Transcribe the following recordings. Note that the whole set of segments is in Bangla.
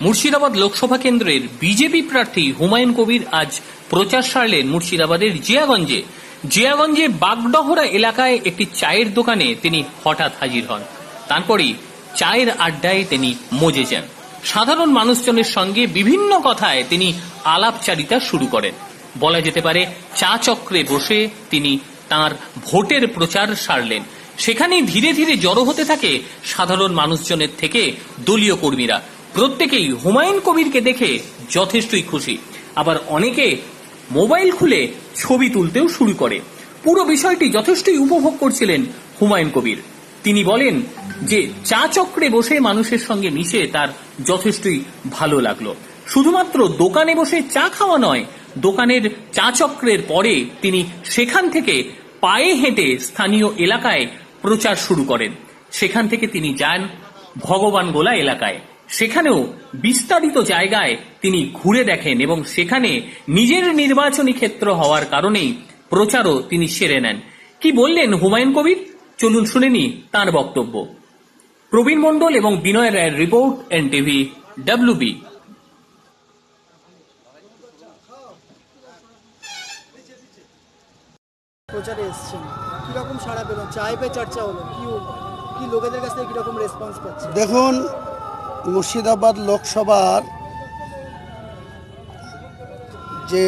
মুর্শিদাবাদ লোকসভা কেন্দ্রের বিজেপি প্রার্থী হুমায়ুন কবির আজ প্রচার সারলেন মুর্শিদাবাদের জিয়াগঞ্জে। জিয়াগঞ্জে বাগডহরা এলাকায় একটি চায়ের দোকানে তিনি হঠাৎ হাজির হন। তারপরই চায়ের আড্ডায় তিনি মজে যান। সাধারণ মানুষজনের সঙ্গে বিভিন্ন কথায় তিনি আলাপচারিতা শুরু করেন। বলা যেতে পারে, চা চক্রে বসে তিনি তার ভোটের প্রচার সারলেন। সেখানেই ধীরে ধীরে জড়ো হতে থাকে সাধারণ মানুষজনের থেকে দলীয় কর্মীরা। প্রত্যেকেই হুমায়ুন কবিরকে দেখে যথেষ্টই খুশি। আবার অনেকে মোবাইল খুলে ছবি তুলতেও শুরু করে। পুরো বিষয়টি যথেষ্টই উপভোগ করছিলেন হুমায়ুন কবির। তিনি বলেন যে, চা চক্রে বসে মানুষের সঙ্গে মিশে তার যথেষ্টই ভালো লাগল। শুধুমাত্র দোকানে বসে চা খাওয়া নয়, দোকানের চা চক্রের পরে তিনি সেখান থেকে পায়ে হেঁটে স্থানীয় এলাকায় প্রচার শুরু করেন। সেখান থেকে তিনি যান ভগবান গোলা এলাকায়। সেখানেও বিস্তারিত জায়গায় তিনি ঘুরে দেখেন এবং সেখানে নিজের নির্বাচনী ক্ষেত্র হওয়ার কারণেই প্রচারও তিনি সেরে নেন। কি বললেন হুমায়ুন কবির? চলুন শুনে নি তাঁর বক্তব্য। প্রবীণ মণ্ডল এবং বিনয় রায়ের রিপোর্ট এন টিভি ডাব্লিউবি প্রচারে এসছেন। কীরকম সাড়া পেলেন? চায় পে চর্চা হলো? কি কি লোকেদের কাছ থেকে কীরকম রেসপন্স পাচ্ছে দেখুন মুর্শিদাবাদ লোকসভার যে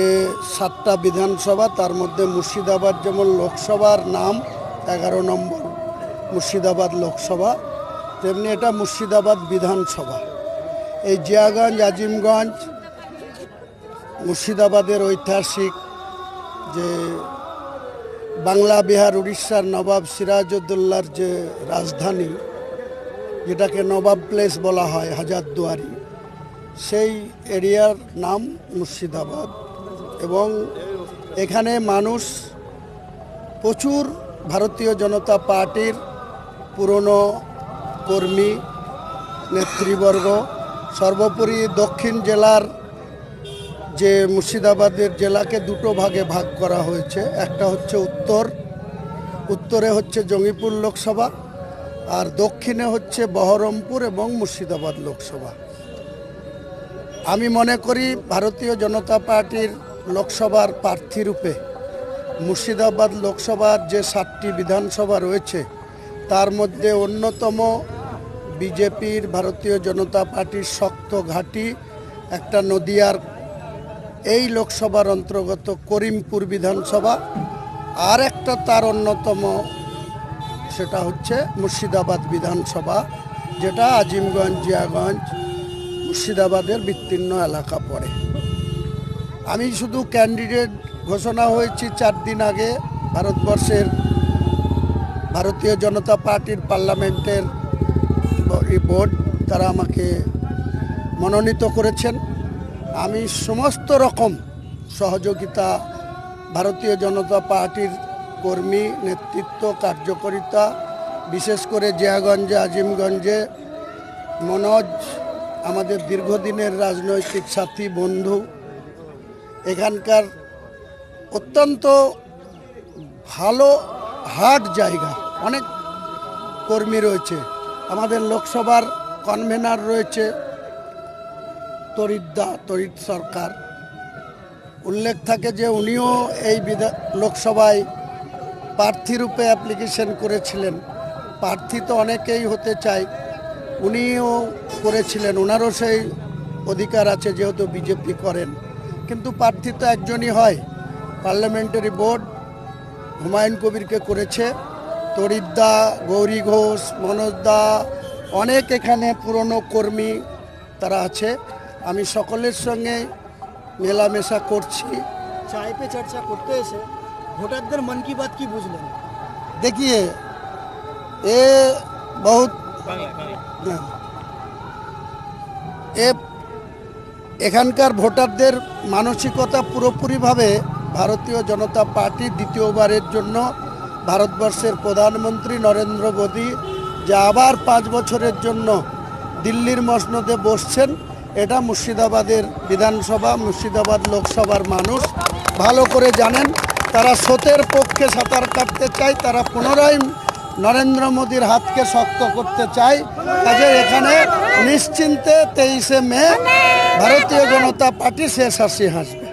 সাতটা বিধানসভা, তার মধ্যে মুর্শিদাবাদ যেমন লোকসভার নাম, এগারো নম্বর মুর্শিদাবাদ লোকসভা, তেমনি এটা মুর্শিদাবাদ বিধানসভা। এই জিয়াগঞ্জ, আজিমগঞ্জ মুর্শিদাবাদের ঐতিহাসিক যে বাংলা, বিহার, উড়িষ্যার নবাব সিরাজউদ্দৌল্লার যে রাজধানী যেটাকে নবাব প্লেস বলা হয় হাজারদুয়ারি সেই এরিয়ার নাম মুর্শিদাবাদ এবং এখানে মানুষ প্রচুর ভারতীয় জনতা পার্টির পুরনো কর্মী, নেতৃবর্গ, সর্বোপরি দক্ষিণ জেলার যে মুর্শিদাবাদের জেলাকে দুটো ভাগে ভাগ করা হয়েছে। একটা হচ্ছে উত্তর, উত্তরে হচ্ছে জঙ্গিপুর লোকসভা আর দক্ষিণে হচ্ছে বহরমপুর এবং মুর্শিদাবাদ লোকসভা। আমি মনে করি ভারতীয় জনতা পার্টির লোকসভার প্রার্থী রূপে মুর্শিদাবাদ লোকসভার যে সাতটি বিধানসভা রয়েছে, তার মধ্যে অন্যতম বিজেপির ভারতীয় জনতা পার্টির শক্ত ঘাঁটি একটা নদিয়ার এই লোকসভার অন্তর্গত করিমপুর বিধানসভা। আর একটা তার অন্যতম সেটা হচ্ছে মুর্শিদাবাদ বিধানসভা, যেটা আজিমগঞ্জ, জিয়াগঞ্জ মুর্শিদাবাদের বিস্তীর্ণ এলাকা পড়ে। আমি শুধু ক্যান্ডিডেট ঘোষণা হয়েছি চার দিন আগে ভারতবর্ষের ভারতীয় জনতা পার্টির পার্লামেন্টের বোর্ড, তারা আমাকে মনোনীত করেছেন। আমি সমস্ত রকম সহযোগিতা ভারতীয় জনতা পার্টির কর্মী নেতৃত্ব কার্যকরিতা, বিশেষ করে জিয়াগঞ্জে আজিমগঞ্জে, মনোজ, আমাদের দীর্ঘদিনের রাজনৈতিক সাথী, বন্ধু, এখানকার অত্যন্ত ভালো হাট জায়গা। অনেক কর্মী রয়েছে। আমাদের লোকসভার কনভেনার রয়েছে তরিদ্দা তরিত সরকার। উল্লেখ থাকে যে উনিও এই লোকসভায় প্রার্থী রূপে অ্যাপ্লিকেশন করেছিলেন। প্রার্থী তো অনেকেই হতে চায়, উনিও করেছিলেন ওনারও সেই অধিকার আছে যেহেতু বিজেপি করেন। কিন্তু প্রার্থী তো একজনই হয় পার্লামেন্টারি বোর্ড হুমায়ুন কবিরকে করেছে। তরিদ্দা গৌরী ঘোষ, মনোজ দা, অনেক এখানে পুরনো কর্মী তারা আছে। আমি সকলের সঙ্গে মেলামেশা করছি। চায় পে চর্চা করতে এসে ভোটারদের মন কি বাত কি বুঝলেন देखिए ये बहुत এ এখানকার ভোটারদের মানসিকতা পুরোপুরিভাবে ভারতীয় জনতা পার্টি দ্বিতীয়বারের জন্য ভারতবর্ষের প্রধানমন্ত্রী নরেন্দ্র মোদী যে আবার পাঁচ বছরের জন্য দিল্লির মসনদে বসছেন এটা মুর্শিদাবাদের বিধানসভা মুর্শিদাবাদ লোকসভার মানুষ ভালো করে জানেন তারা স্রোতের পক্ষে সাঁতার কাটতে চায়, তারা পুনরায় নরেন্দ্র মোদীর হাতকে শক্ত করতে চায়। কাজে এখানে নিশ্চিন্তে তেইশে মে ভারতীয় জনতা পার্টি শেষ হাসি হাসবে।